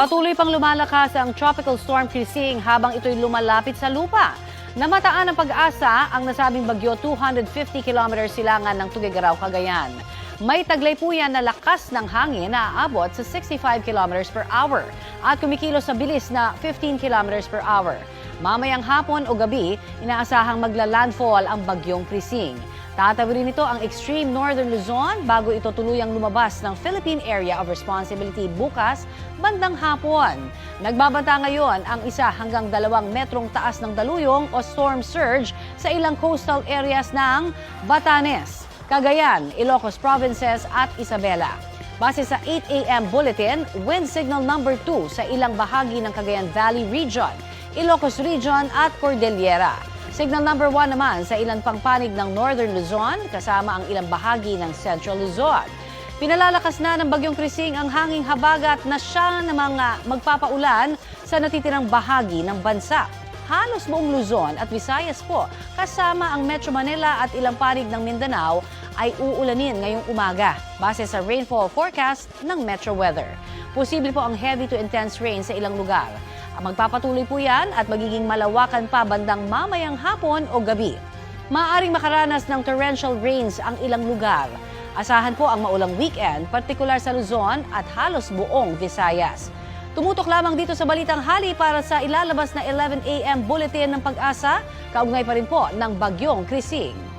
Patuloy pang lumalakas ang Tropical Storm Krising habang ito'y lumalapit sa lupa. Namataan ng pag-asa ang nasabing bagyo 250 kilometers silangan ng Tugigaraw, Cagayan. May taglay po yan na lakas ng hangin na aabot sa 65 kilometers per hour at kumikilos sa bilis na 15 kilometers per hour. Mamayang hapon o gabi, inaasahang magla-landfall ang bagyong Krising. Tatawirin nito ang extreme northern Luzon bago ito tuluyang lumabas ng Philippine Area of Responsibility bukas bandang hapon. Nagbabanta ngayon ang isa hanggang dalawang metrong taas ng daluyong o storm surge sa ilang coastal areas ng Batanes, Cagayan, Ilocos Provinces at Isabela. Base sa 8 a.m. bulletin, wind signal number 2 sa ilang bahagi ng Cagayan Valley Region, Ilocos Region at Cordillera. Signal number 1 naman sa ilang pangpanig ng Northern Luzon kasama ang ilang bahagi ng Central Luzon. Pinalalakas na ng Bagyong Krising ang hanging habagat na siya na mga magpapaulan sa natitirang bahagi ng bansa. Halos buong Luzon at Visayas po kasama ang Metro Manila at ilang panig ng Mindanao ay uulanin ngayong umaga base sa rainfall forecast ng Metro Weather. Posible po ang heavy to intense rain sa ilang lugar. Magpapatuloy po yan at magiging malawakan pa bandang mamayang hapon o gabi. Maaring makaranas ng torrential rains ang ilang lugar. Asahan po ang maulang weekend, partikular sa Luzon at halos buong Visayas. Tumutok lamang dito sa Balitang Hali para sa ilalabas na 11 a.m. bulletin ng pag-asa, kaugnay pa rin po ng Bagyong Krising.